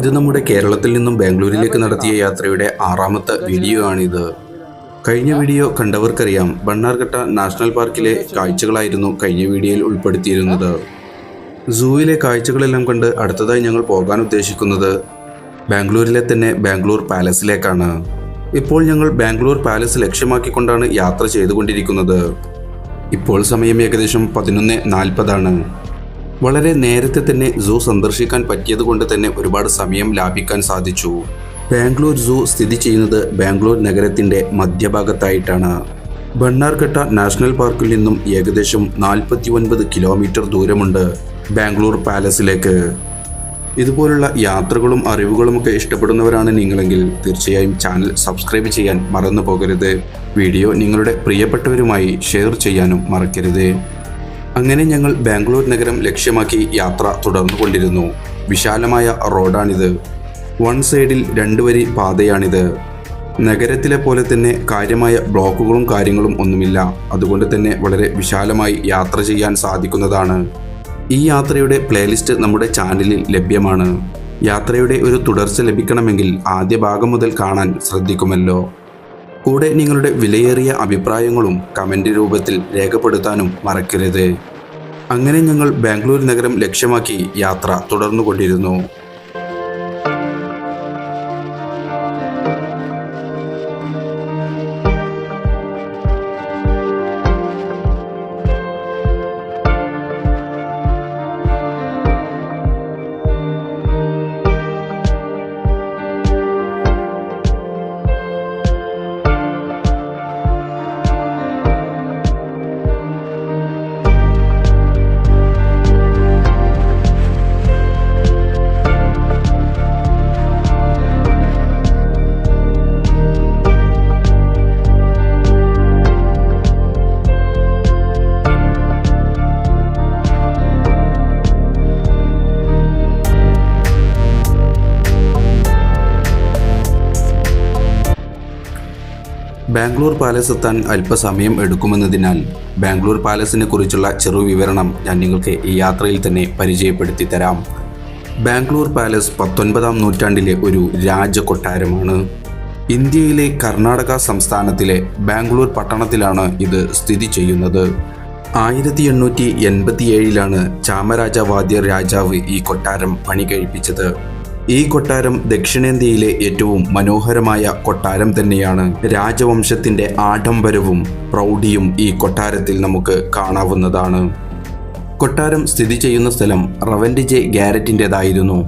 ഇത് നമ്മുടെ കേരളത്തിൽ നിന്നും ബാംഗ്ലൂരിലേക്ക് നടത്തിയ യാത്രയുടെ ആറാമത്തെ വീഡിയോ ആണിത്. കഴിഞ്ഞ വീഡിയോ കണ്ടവർക്കറിയാം. ബണ്ണാർഘട്ട നാഷണൽ പാർക്കിലെ കാഴ്ചകളായിരുന്നു കഴിഞ്ഞ വീഡിയോയിൽ ഉൾപ്പെടുത്തിയിരുന്നത്. സൂവിലെ കാഴ്ചകളെല്ലാം കണ്ട് അടുത്തതായി ഞങ്ങൾ പോകാൻ ഉദ്ദേശിക്കുന്നത് ബാംഗ്ലൂരിലെ തന്നെ ബാംഗ്ലൂർ പാലസിലേക്കാണ്. ഇപ്പോൾ ഞങ്ങൾ ബാംഗ്ലൂർ പാലസ് ലക്ഷ്യമാക്കിക്കൊണ്ടാണ് യാത്ര ചെയ്തുകൊണ്ടിരിക്കുന്നത്. ഇപ്പോൾ സമയം ഏകദേശം പതിനൊന്ന് നാൽപ്പതാണ്. വളരെ നേരത്തെ തന്നെ സൂ സന്ദർശിക്കാൻ പറ്റിയതുകൊണ്ട് തന്നെ ഒരുപാട് സമയം ലാഭിക്കാൻ സാധിച്ചു. ബാംഗ്ലൂർ സൂ സ്ഥിതി ചെയ്യുന്നത് ബാംഗ്ലൂർ നഗരത്തിന്റെ മധ്യഭാഗത്തായിട്ടാണ്. ബണ്ണാർഘട്ട നാഷണൽ പാർക്കിൽ നിന്നും ഏകദേശം നാൽപ്പത്തി ഒൻപത് കിലോമീറ്റർ ദൂരമുണ്ട് ബാംഗ്ലൂർ പാലസിലേക്ക്. ഇതുപോലുള്ള യാത്രകളും അറിവുകളുമൊക്കെ ഇഷ്ടപ്പെടുന്നവരാണ് നിങ്ങളെങ്കിൽ തീർച്ചയായും ചാനൽ സബ്സ്ക്രൈബ് ചെയ്യാൻ മറന്നു പോകരുത്. വീഡിയോ നിങ്ങളുടെ പ്രിയപ്പെട്ടവരുമായി ഷെയർ ചെയ്യാനും മറക്കരുത്. അങ്ങനെ ഞങ്ങൾ ബാംഗ്ലൂർ നഗരം ലക്ഷ്യമാക്കി യാത്ര തുടർന്നുകൊണ്ടിരുന്നു. വിശാലമായ റോഡാണിത്. വൺ സൈഡിൽ രണ്ട് വരി പാതയാണിത്. നഗരത്തിലെ പോലെ തന്നെ കാര്യമായ ബ്ലോക്കുകളും കാര്യങ്ങളും ഒന്നുമില്ല. അതുകൊണ്ട് തന്നെ വളരെ വിശാലമായി യാത്ര ചെയ്യാൻ സാധിക്കുന്നതാണ്. ഈ യാത്രയുടെ പ്ലേലിസ്റ്റ് നമ്മുടെ ചാനലിൽ ലഭ്യമാണ്. യാത്രയുടെ ഒരു തുടർച്ച ലഭിക്കണമെങ്കിൽ ആദ്യ ഭാഗം മുതൽ കാണാൻ ശ്രദ്ധിക്കുമല്ലോ. കൂടെ നിങ്ങളുടെ വിലയേറിയ അഭിപ്രായങ്ങളും കമന്റ് രൂപത്തിൽ രേഖപ്പെടുത്താനും മറക്കരുത്. അങ്ങനെ ഞങ്ങൾ ബാംഗ്ലൂർ നഗരം ലക്ഷ്യമാക്കി യാത്ര തുടർന്നുകൊണ്ടിരുന്നു. ബാംഗ്ലൂർ പാലസ് എത്താൻ അല്പസമയം എടുക്കുമെന്നതിനാൽ ബാംഗ്ലൂർ പാലസിനെ കുറിച്ചുള്ള ചെറു വിവരണം ഞാൻ നിങ്ങൾക്ക് ഈ യാത്രയിൽ തന്നെ പരിചയപ്പെടുത്തി തരാം. ബാംഗ്ലൂർ പാലസ് പത്തൊൻപതാം നൂറ്റാണ്ടിലെ ഒരു രാജകൊട്ടാരമാണ്. ഇന്ത്യയിലെ കർണാടക സംസ്ഥാനത്തിലെ ബാംഗ്ലൂർ പട്ടണത്തിലാണ് ഇത് സ്ഥിതി ചെയ്യുന്നത്. ആയിരത്തി എണ്ണൂറ്റി എൺപത്തിയേഴിലാണ് ചാമരാജ വാദ്യർ രാജാവ് ഈ കൊട്ടാരം പണി കഴിപ്പിച്ചത് ഈ കൊട്ടാരം ദക്ഷിണേന്ത്യയിലെ ഏറ്റവും മനോഹരമായ കൊട്ടാരം തന്നെയാണ്. രാജവംശത്തിന്റെ ആഡംബരവും പ്രൗഢിയും ഈ കൊട്ടാരത്തിൽ നമുക്ക് കാണാവുന്നതാണ്. കൊട്ടാരം സ്ഥിതി ചെയ്യുന്ന സ്ഥലം റവൻഡിജെ ഗാരറ്റിന്റെതായിരുന്നു.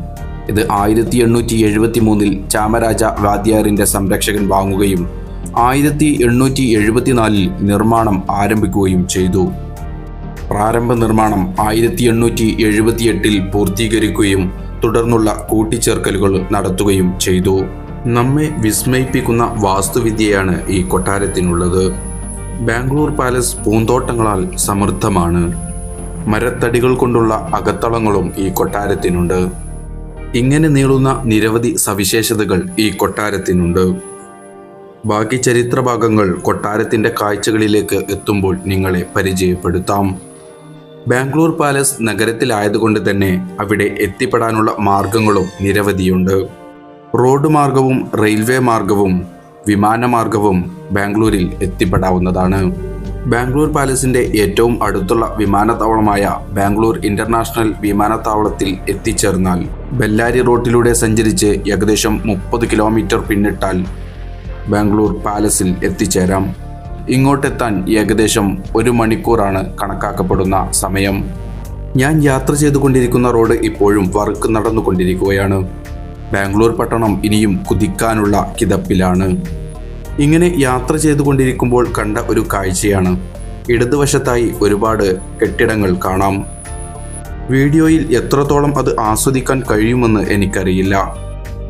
ഇത് ആയിരത്തി എണ്ണൂറ്റി എഴുപത്തി മൂന്നിൽ ചാമരാജ വാദ്യാറിന്റെ സംരക്ഷകൻ വാങ്ങുകയും ആയിരത്തി എണ്ണൂറ്റി എഴുപത്തിനാലിൽ നിർമ്മാണം ആരംഭിക്കുകയും ചെയ്തു. പ്രാരംഭ നിർമ്മാണം ആയിരത്തി എണ്ണൂറ്റി എഴുപത്തിയെട്ടിൽ പൂർത്തീകരിക്കുകയും തുടർന്നുള്ള കൂട്ടിച്ചേർക്കലുകൾ നടത്തുകയും ചെയ്തു. നമ്മെ വിസ്മയിപ്പിക്കുന്ന വാസ്തുവിദ്യയാണ് ഈ കൊട്ടാരത്തിനുള്ളത്. ബാംഗ്ലൂർ പാലസ് പൂന്തോട്ടങ്ങളാൽ സമൃദ്ധമാണ്. മരത്തടികൾ കൊണ്ടുള്ള അകത്തളങ്ങളും ഈ കൊട്ടാരത്തിനുണ്ട്. ഇങ്ങനെ നീളുന്ന നിരവധി സവിശേഷതകൾ ഈ കൊട്ടാരത്തിനുണ്ട്. ബാക്കി ചരിത്രഭാഗങ്ങൾ കൊട്ടാരത്തിന്റെ കാഴ്ചകളിലേക്ക് എത്തുമ്പോൾ നിങ്ങളെ പരിചയപ്പെടുത്താം. ബാംഗ്ലൂർ പാലസ് നഗരത്തിലായതുകൊണ്ട് തന്നെ അവിടെ എത്തിപ്പെടാനുള്ള മാർഗങ്ങളും നിരവധിയുണ്ട്. റോഡ് മാർഗവും റെയിൽവേ മാർഗവും വിമാനമാർഗവും ബാംഗ്ലൂരിൽ എത്തിപ്പെടാവുന്നതാണ്. ബാംഗ്ലൂർ പാലസിന്റെ ഏറ്റവും അടുത്തുള്ള വിമാനത്താവളമായ ബാംഗ്ലൂർ ഇന്റർനാഷണൽ വിമാനത്താവളത്തിൽ എത്തിച്ചേർന്നാൽ ബെല്ലാരി റോട്ടിലൂടെ സഞ്ചരിച്ച് ഏകദേശം മുപ്പത് കിലോമീറ്റർ പിന്നിട്ടാൽ ബാംഗ്ലൂർ പാലസിൽ എത്തിച്ചേരാം. ഇങ്ങോട്ടെത്താൻ ഏകദേശം ഒരു മണിക്കൂറാണ് കണക്കാക്കപ്പെടുന്ന സമയം. ഞാൻ യാത്ര ചെയ്തുകൊണ്ടിരിക്കുന്ന റോഡ് ഇപ്പോഴും വർക്ക് നടന്നുകൊണ്ടിരിക്കുകയാണ്. ബാംഗ്ലൂർ പട്ടണം ഇനിയും കുതിക്കാനുള്ള കിതപ്പിലാണ്. ഇങ്ങനെ യാത്ര ചെയ്തുകൊണ്ടിരിക്കുമ്പോൾ കണ്ട ഒരു കാഴ്ചയാണ്. ഇടതുവശത്തായി ഒരുപാട് കെട്ടിടങ്ങൾ കാണാം. വീഡിയോയിൽ എത്രത്തോളം അത് ആസ്വദിക്കാൻ കഴിയുമെന്ന് എനിക്കറിയില്ല.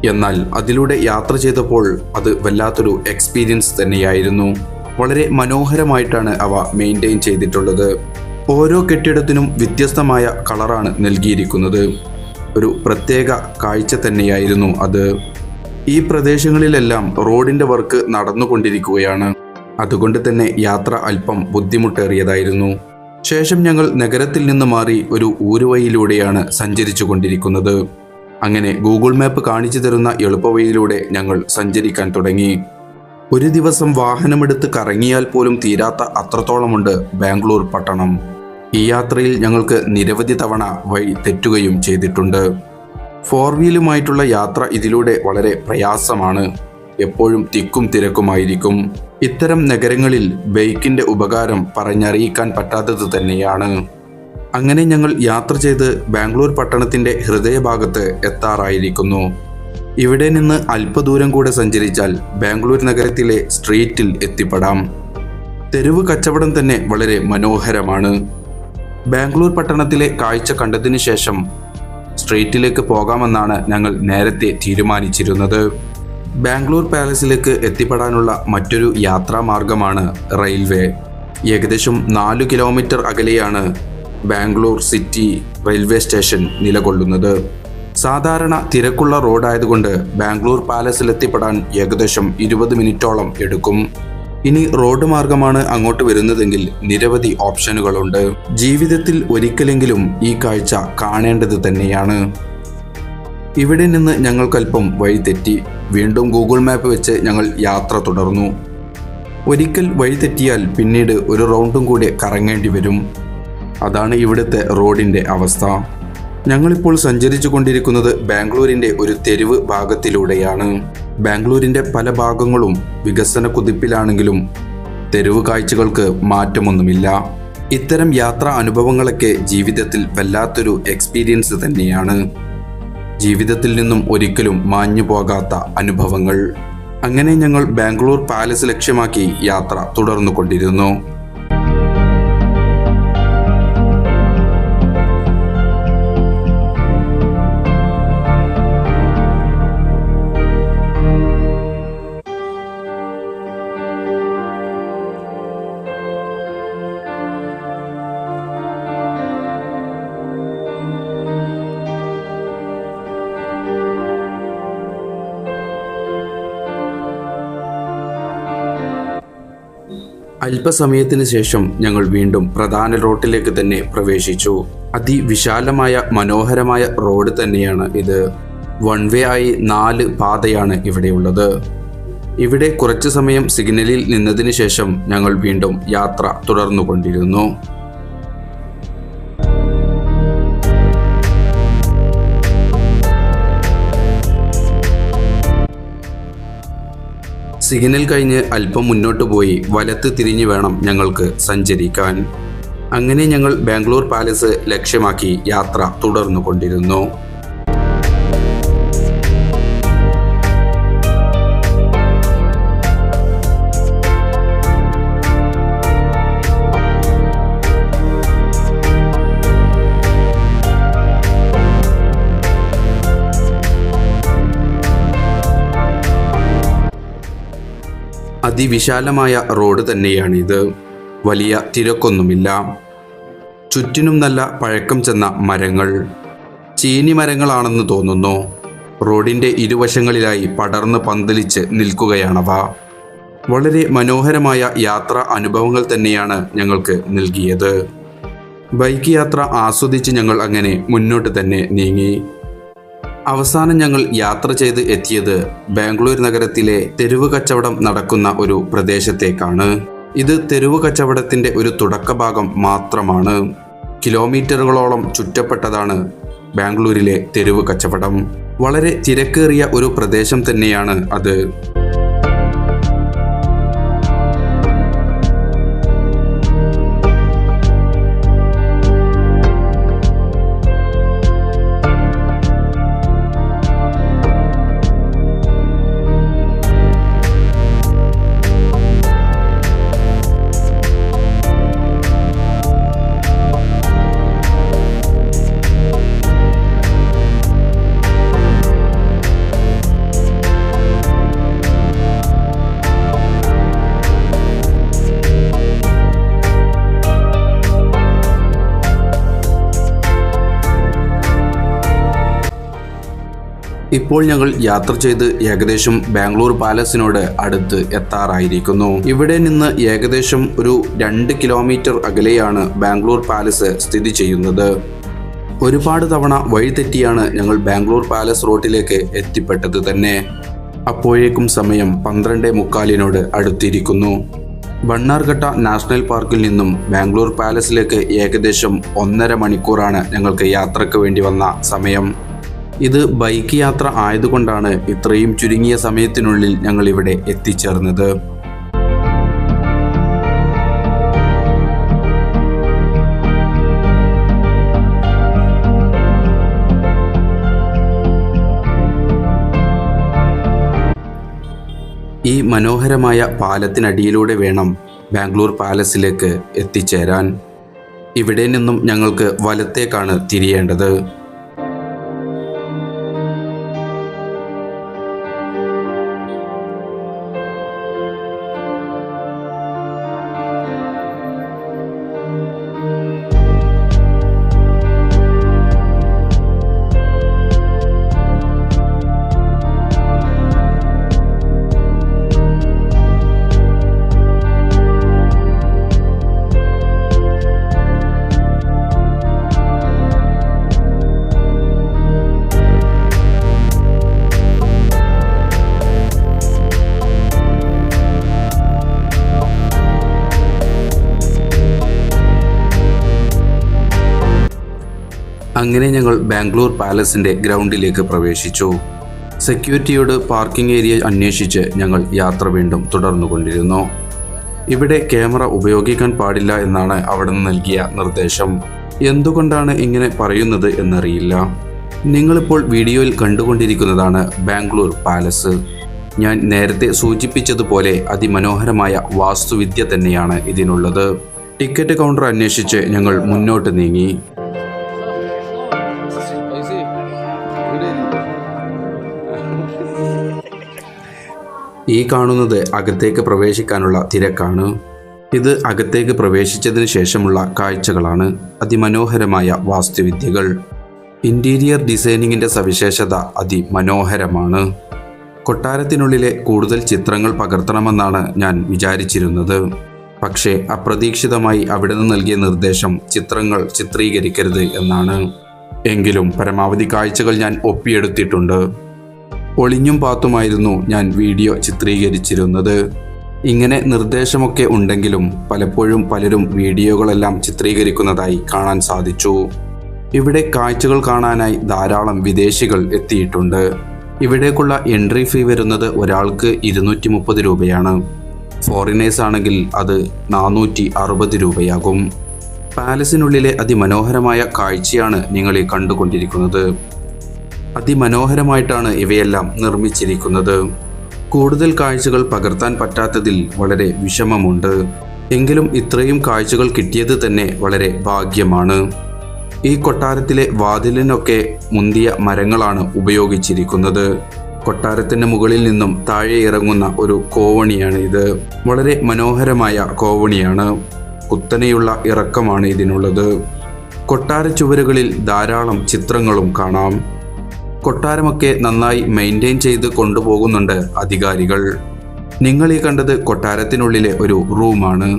എന്നാൽ അതിലൂടെ യാത്ര ചെയ്തപ്പോൾ അത് വല്ലാത്തൊരു എക്സ്പീരിയൻസ് തന്നെയായിരുന്നു. വളരെ മനോഹരമായിട്ടാണ് അവ മെയിന്റെയിൻ ചെയ്തിട്ടുള്ളത്. ഓരോ കെട്ടിടത്തിനും വ്യത്യസ്തമായ കളറാണ് നൽകിയിരിക്കുന്നത്. ഒരു പ്രത്യേക കാഴ്ച തന്നെയായിരുന്നു അത്. ഈ പ്രദേശങ്ങളിലെല്ലാം റോഡിന്റെ വർക്ക് നടന്നുകൊണ്ടിരിക്കുകയാണ്. അതുകൊണ്ട് തന്നെ യാത്ര അല്പം ബുദ്ധിമുട്ടേറിയതായിരുന്നു. ശേഷം ഞങ്ങൾ നഗരത്തിൽ നിന്ന് മാറി ഒരു ഊരുവയിലൂടെയാണ് സഞ്ചരിച്ചു കൊണ്ടിരിക്കുന്നത് അങ്ങനെ ഗൂഗിൾ മാപ്പ് കാണിച്ചു തരുന്ന എളുപ്പവഴിയിലൂടെ ഞങ്ങൾ സഞ്ചരിക്കാൻ തുടങ്ങി. ഒരു ദിവസം വാഹനമെടുത്ത് കറങ്ങിയാൽ പോലും തീരാത്ത അത്രത്തോളമുണ്ട് ബാംഗ്ലൂർ പട്ടണം. ഈ യാത്രയിൽ ഞങ്ങൾക്ക് നിരവധി തവണ വഴി തെറ്റുകയും ചെയ്തിട്ടുണ്ട്. ഫോർ വീലുമായിട്ടുള്ള യാത്ര ഇതിലൂടെ വളരെ പ്രയാസമാണ്. എപ്പോഴും തിക്കും തിരക്കുമായിരിക്കും. ഇത്തരം നഗരങ്ങളിൽ ബൈക്കിന്റെ ഉപകാരം പറഞ്ഞറിയിക്കാൻ പറ്റാത്തത് തന്നെയാണ്. അങ്ങനെ ഞങ്ങൾ യാത്ര ചെയ്ത് ബാംഗ്ലൂർ പട്ടണത്തിന്റെ ഹൃദയഭാഗത്ത് എത്താറായിരിക്കുന്നു. ഇവിടെ നിന്ന് അല്പദൂരം കൂടെ സഞ്ചരിച്ചാൽ ബാംഗ്ലൂർ നഗരത്തിലെ സ്ട്രീറ്റിൽ എത്തിപ്പെടാം. തെരുവ് കച്ചവടം തന്നെ വളരെ മനോഹരമാണ്. ബാംഗ്ലൂർ പട്ടണത്തിലെ കാഴ്ച കണ്ടതിനു ശേഷം സ്ട്രീറ്റിലേക്ക് പോകാമെന്നാണ് ഞങ്ങൾ നേരത്തെ തീരുമാനിച്ചിരുന്നത്. ബാംഗ്ലൂർ പാലസിലേക്ക് എത്തിപ്പെടാനുള്ള മറ്റൊരു യാത്രാമാർഗമാണ് റെയിൽവേ. ഏകദേശം നാല് കിലോമീറ്റർ അകലെയാണ് ബാംഗ്ലൂർ സിറ്റി റെയിൽവേ സ്റ്റേഷൻ നിലകൊള്ളുന്നത്. സാധാരണ തിരക്കുള്ള റോഡായതുകൊണ്ട് ബാംഗ്ലൂർ പാലസിൽ എത്തിപ്പെടാൻ ഏകദേശം ഇരുപത് മിനിറ്റോളം എടുക്കും. ഇനി റോഡ് മാർഗമാണ് അങ്ങോട്ട് വരുന്നതെങ്കിൽ നിരവധി ഓപ്ഷനുകളുണ്ട്. ജീവിതത്തിൽ ഒരിക്കലെങ്കിലും ഈ കാഴ്ച കാണേണ്ടത് തന്നെയാണ്. ഇവിടെ നിന്ന് ഞങ്ങൾക്കല്പം വഴി തെറ്റി. വീണ്ടും ഗൂഗിൾ മാപ്പ് വെച്ച് ഞങ്ങൾ യാത്ര തുടർന്നു. ഒരിക്കൽ വഴി തെറ്റിയാൽ പിന്നീട് ഒരു റൗണ്ടും കൂടി കറങ്ങേണ്ടി വരും. അതാണ് ഇവിടുത്തെ റോഡിന്റെ അവസ്ഥ. ഞങ്ങളിപ്പോൾ സഞ്ചരിച്ചു കൊണ്ടിരിക്കുന്നത് ബാംഗ്ലൂരിന്റെ ഒരു തെരുവ് ഭാഗത്തിലൂടെയാണ്. ബാംഗ്ലൂരിന്റെ പല ഭാഗങ്ങളും വികസന കുതിപ്പിലാണെങ്കിലും തെരുവ് കാഴ്ചകൾക്ക് മാറ്റമൊന്നുമില്ല. ഇത്തരം യാത്രാ അനുഭവങ്ങളൊക്കെ ജീവിതത്തിൽ വല്ലാത്തൊരു എക്സ്പീരിയൻസ് തന്നെയാണ്. ജീവിതത്തിൽ നിന്നും ഒരിക്കലും മാഞ്ഞു പോകാത്ത അനുഭവങ്ങൾ. അങ്ങനെ ഞങ്ങൾ ബാംഗ്ലൂർ പാലസ് ലക്ഷ്യമാക്കി യാത്ര തുടർന്നു കൊണ്ടിരുന്നു അല്പസമയത്തിന് ശേഷം ഞങ്ങൾ വീണ്ടും പ്രധാന റോട്ടിലേക്ക് തന്നെ പ്രവേശിച്ചു. അതിവിശാലമായ മനോഹരമായ റോഡ് തന്നെയാണ് ഇത്. വൺ വേ ആയി നാല് പാതയാണ് ഇവിടെയുള്ളത് ഇവിടെ കുറച്ചു സമയം സിഗ്നലിൽ നിന്നതിന് ശേഷം ഞങ്ങൾ വീണ്ടും യാത്ര തുടർന്നുകൊണ്ടിരുന്നു. സിഗ്നൽ കഴിഞ്ഞ് അല്പം മുന്നോട്ട് പോയി വലത്ത് തിരിഞ്ഞു വേണം ഞങ്ങൾക്ക് സഞ്ചരിക്കാൻ. അങ്ങനെ ഞങ്ങൾ ബാംഗ്ലൂർ പാലസ് ലക്ഷ്യമാക്കി യാത്ര തുടർന്നു കൊണ്ടിരുന്നു അതിവിശാലമായ റോഡ് തന്നെയാണിത്. വലിയ തിരക്കൊന്നുമില്ല. ചുറ്റിനും നല്ല പഴക്കം ചെന്ന മരങ്ങൾ. ചീനി മരങ്ങളാണെന്ന് തോന്നുന്നു. റോഡിന്റെ ഇരുവശങ്ങളിലായി പടർന്ന് പന്തലിച്ച് നിൽക്കുകയാണവ. വളരെ മനോഹരമായ യാത്രാ അനുഭവങ്ങൾ തന്നെയാണ് ഞങ്ങൾക്ക് നൽകിയത്. ബൈക്ക് യാത്ര ആസ്വദിച്ച് ഞങ്ങൾ അങ്ങനെ മുന്നോട്ട് തന്നെ നീങ്ങി. അവസാനം ഞങ്ങൾ യാത്ര ചെയ്ത് എത്തിയത് ബാംഗ്ലൂർ നഗരത്തിലെ തെരുവ് കച്ചവടം നടക്കുന്ന ഒരു പ്രദേശത്തേക്കാണ്. ഇത് തെരുവ് കച്ചവടത്തിന്റെ ഒരു തുടക്കഭാഗം മാത്രമാണ്. കിലോമീറ്ററുകളോളം ചുറ്റപ്പെട്ടതാണ് ബാംഗ്ലൂരിലെ തെരുവ് കച്ചവടം. വളരെ തിരക്കേറിയ ഒരു പ്രദേശം തന്നെയാണ് അത്. ഇപ്പോൾ ഞങ്ങൾ യാത്ര ചെയ്ത് ഏകദേശം ബാംഗ്ലൂർ പാലസിനോട് അടുത്ത് എത്താറായിരിക്കുന്നു. ഇവിടെ നിന്ന് ഏകദേശം ഒരു രണ്ട് കിലോമീറ്റർ അകലെയാണ് ബാംഗ്ലൂർ പാലസ് സ്ഥിതി ചെയ്യുന്നത്. ഒരുപാട് തവണ വഴി തെറ്റിയാണ് ഞങ്ങൾ ബാംഗ്ലൂർ പാലസ് റോഡിലേക്ക് എത്തിപ്പെട്ടത് തന്നെ. അപ്പോഴേക്കും സമയം പന്ത്രണ്ട് മുക്കാലിനോട് അടുത്തിരിക്കുന്നു. ബണ്ണാർഘട്ട നാഷണൽ പാർക്കിൽ നിന്നും ബാംഗ്ലൂർ പാലസിലേക്ക് ഏകദേശം ഒന്നര മണിക്കൂറാണ് ഞങ്ങൾക്ക് യാത്രയ്ക്ക് വേണ്ടി വന്ന സമയം. ഇത് ബൈക്ക് യാത്ര ആയതുകൊണ്ടാണ് ഇത്രയും ചുരുങ്ങിയ സമയത്തിനുള്ളിൽ ഞങ്ങൾ ഇവിടെ എത്തിച്ചേർന്നത്. ഈ മനോഹരമായ പാലത്തിനടിയിലൂടെ വേണം ബാംഗ്ലൂർ പാലസിലേക്ക് എത്തിച്ചേരാൻ. ഇവിടെ നിന്നും ഞങ്ങൾക്ക് വലത്തേക്കാണ് തിരിയേണ്ടത്. അങ്ങനെ ഞങ്ങൾ ബാംഗ്ലൂർ പാലസിന്റെ ഗ്രൗണ്ടിലേക്ക് പ്രവേശിച്ചു. സെക്യൂരിറ്റിയോട് പാർക്കിംഗ് ഏരിയ അന്വേഷിച്ച് ഞങ്ങൾ യാത്ര വീണ്ടും തുടർന്നുകൊണ്ടിരുന്നു. ഇവിടെ ക്യാമറ ഉപയോഗിക്കാൻ പാടില്ല എന്നാണ് അവിടെ നിന്ന് നൽകിയ നിർദ്ദേശം. എന്തുകൊണ്ടാണ് ഇങ്ങനെ പറയുന്നത് എന്നറിയില്ല. നിങ്ങളിപ്പോൾ വീഡിയോയിൽ കണ്ടുകൊണ്ടിരിക്കുന്നതാണ് ബാംഗ്ലൂർ പാലസ്. ഞാൻ നേരത്തെ സൂചിപ്പിച്ചതുപോലെ അതിമനോഹരമായ വാസ്തുവിദ്യ തന്നെയാണ് ഇതിനുള്ളത്. ടിക്കറ്റ് കൗണ്ടർ അന്വേഷിച്ച് ഞങ്ങൾ മുന്നോട്ട് നീങ്ങി. ഈ കാണുന്നത് അകത്തേക്ക് പ്രവേശിക്കാനുള്ള തിരക്കാണ്. ഇത് അകത്തേക്ക് പ്രവേശിച്ചതിന് ശേഷമുള്ള കാഴ്ചകളാണ് അതിമനോഹരമായ വാസ്തുവിദ്യകൾ. ഇന്റീരിയർ ഡിസൈനിങ്ങിന്റെ സവിശേഷത അതിമനോഹരമാണ്. കൊട്ടാരത്തിനുള്ളിലെ കൂടുതൽ ചിത്രങ്ങൾ പകർത്തണമെന്നാണ് ഞാൻ വിചാരിച്ചിരുന്നത്. പക്ഷേ അപ്രതീക്ഷിതമായി അവിടെ നിന്ന് നൽകിയ നിർദ്ദേശം ചിത്രങ്ങൾ ചിത്രീകരിക്കരുത് എന്നാണ്. എങ്കിലും പരമാവധി കാഴ്ചകൾ ഞാൻ ഒപ്പിയെടുത്തിട്ടുണ്ട്. ഒളിഞ്ഞും പാത്തുമായിരുന്നു ഞാൻ വീഡിയോ ചിത്രീകരിച്ചിരുന്നത്. ഇങ്ങനെ നിർദ്ദേശമൊക്കെ ഉണ്ടെങ്കിലും പലപ്പോഴും പലരും വീഡിയോകളെല്ലാം ചിത്രീകരിക്കുന്നതായി കാണാൻ സാധിച്ചു. ഇവിടെ കാഴ്ചകൾ കാണാനായി ധാരാളം വിദേശികൾ എത്തിയിട്ടുണ്ട്. ഇവിടേക്കുള്ള എൻട്രി ഫീ വരുന്നത് ഒരാൾക്ക് ഇരുന്നൂറ്റി മുപ്പത് രൂപയാണ്. ഫോറിനേഴ്സ് ആണെങ്കിൽ അത് നാനൂറ്റി അറുപത് രൂപയാകും. പാലസിനുള്ളിലെ അതിമനോഹരമായ കാഴ്ചയാണ് നിങ്ങൾ ഈ കണ്ടുകൊണ്ടിരിക്കുന്നത്. അതിമനോഹരമായിട്ടാണ് ഇവയെല്ലാം നിർമ്മിച്ചിരിക്കുന്നത്. കൂടുതൽ കാഴ്ചകൾ പകർത്താൻ പറ്റാത്തതിൽ വളരെ വിഷമമുണ്ട്. എങ്കിലും ഇത്രയും കാഴ്ചകൾ കിട്ടിയത് തന്നെ വളരെ ഭാഗ്യമാണ്. ഈ കൊട്ടാരത്തിലെ വാതിലിനൊക്കെ മുന്തിയ മരങ്ങളാണ് ഉപയോഗിച്ചിരിക്കുന്നത്. കൊട്ടാരത്തിന്റെ മുകളിൽ നിന്നും താഴെ ഇറങ്ങുന്ന ഒരു കോവണിയാണ് ഇത് വളരെ മനോഹരമായ കോവണിയാണ്. കുത്തനെയുള്ള ഇറക്കമാണ് ഇതിനുള്ളത്. കൊട്ടാര ചുവരുകളിൽ ധാരാളം ചിത്രങ്ങളും കാണാം. കൊട്ടാരമൊക്കെ നന്നായി മെയിന്റെയിൻ ചെയ്ത് കൊണ്ടുപോകുന്നുണ്ട് അധികാരികൾ. നിങ്ങൾ ഈ കണ്ടത് കൊട്ടാരത്തിനുള്ളിലെ ഒരു റൂമാണ്.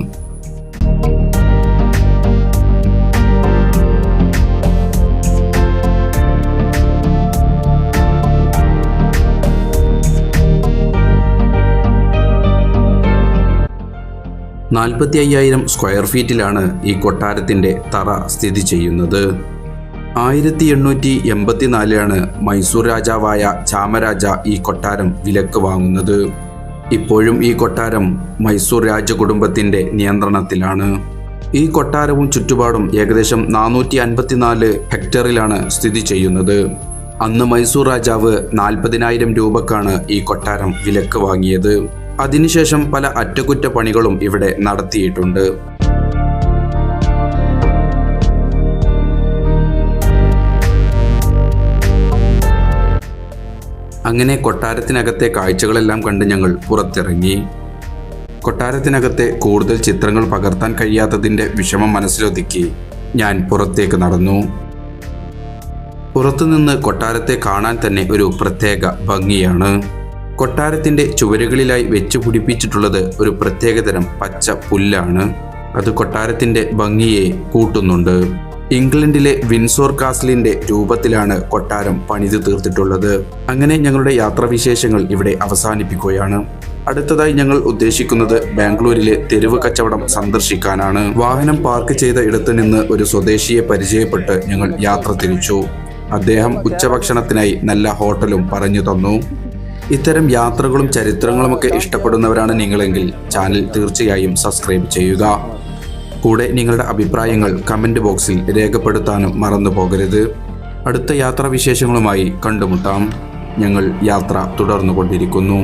നാൽപ്പത്തി അയ്യായിരം സ്ക്വയർ ഫീറ്റിലാണ് ഈ കൊട്ടാരത്തിന്റെ തറ സ്ഥിതി ചെയ്യുന്നത്. ആയിരത്തി എണ്ണൂറ്റി എൺപത്തിനാലിലാണ് മൈസൂർ രാജാവായ ചാമരാജ ഈ കൊട്ടാരം വിലക്ക് വാങ്ങുന്നത്. ഇപ്പോഴും ഈ കൊട്ടാരം മൈസൂർ രാജകുടുംബത്തിന്റെ നിയന്ത്രണത്തിലാണ്. ഈ കൊട്ടാരവും ചുറ്റുപാടും ഏകദേശം നാനൂറ്റി അൻപത്തിനാല് ഹെക്ടറിലാണ് സ്ഥിതി ചെയ്യുന്നത്. അന്ന് മൈസൂർ രാജാവ് നാൽപ്പതിനായിരം രൂപക്കാണ് ഈ കൊട്ടാരം വിലക്ക് വാങ്ങിയത്. അതിനുശേഷം പല അറ്റകുറ്റപ്പണികളും ഇവിടെ നടത്തിയിട്ടുണ്ട്. അങ്ങനെ കൊട്ടാരത്തിനകത്തെ കാഴ്ചകളെല്ലാം കണ്ട് ഞങ്ങൾ പുറത്തിറങ്ങി. കൊട്ടാരത്തിനകത്തെ കൂടുതൽ ചിത്രങ്ങൾ പകർത്താൻ കഴിയാത്തതിന്റെ വിഷമം മനസ്സിലൊതുക്കി ഞാൻ പുറത്തേക്ക് നടന്നു. പുറത്തുനിന്ന് കൊട്ടാരത്തെ കാണാൻ തന്നെ ഒരു പ്രത്യേക ഭംഗിയാണ്. കൊട്ടാരത്തിന്റെ ചുവരുകളിലായി വെച്ചു പിടിപ്പിച്ചിട്ടുള്ളത് ഒരു പ്രത്യേകതരം പച്ച പുല്ലാണ്. അത് കൊട്ടാരത്തിന്റെ ഭംഗിയെ കൂട്ടുന്നുണ്ട്. ഇംഗ്ലണ്ടിലെ വിൻസോർ കാസ്ലിന്റെ രൂപത്തിലാണ് കൊട്ടാരം പണിതു തീർത്തിട്ടുള്ളത്. അങ്ങനെ ഞങ്ങളുടെ യാത്രാവിശേഷങ്ങൾ ഇവിടെ അവസാനിപ്പിക്കുകയാണ്. അടുത്തതായി ഞങ്ങൾ ഉദ്ദേശിക്കുന്നത് ബാംഗ്ലൂരിലെ തെരുവ് കച്ചവടം സന്ദർശിക്കാനാണ്. വാഹനം പാർക്ക് ചെയ്ത ഇടത്തു നിന്ന് ഒരു സ്വദേശിയെ പരിചയപ്പെട്ട് ഞങ്ങൾ യാത്ര തിരിച്ചു. അദ്ദേഹം ഉച്ചഭക്ഷണത്തിനായി നല്ല ഹോട്ടലും പറഞ്ഞു തന്നു. ഇത്തരം യാത്രകളും ചരിത്രങ്ങളുമൊക്കെ ഇഷ്ടപ്പെടുന്നവരാണ് നിങ്ങളെങ്കിൽ ചാനൽ തീർച്ചയായും സബ്സ്ക്രൈബ് ചെയ്യുക. കൂടെ നിങ്ങളുടെ അഭിപ്രായങ്ങൾ കമന്റ് ബോക്സിൽ രേഖപ്പെടുത്താനും മറന്നു പോകരുത്. അടുത്ത യാത്രാവിശേഷങ്ങളുമായി കണ്ടുമുട്ടാം. ഞങ്ങൾ യാത്ര തുടർന്നുകൊണ്ടിരിക്കുന്നു.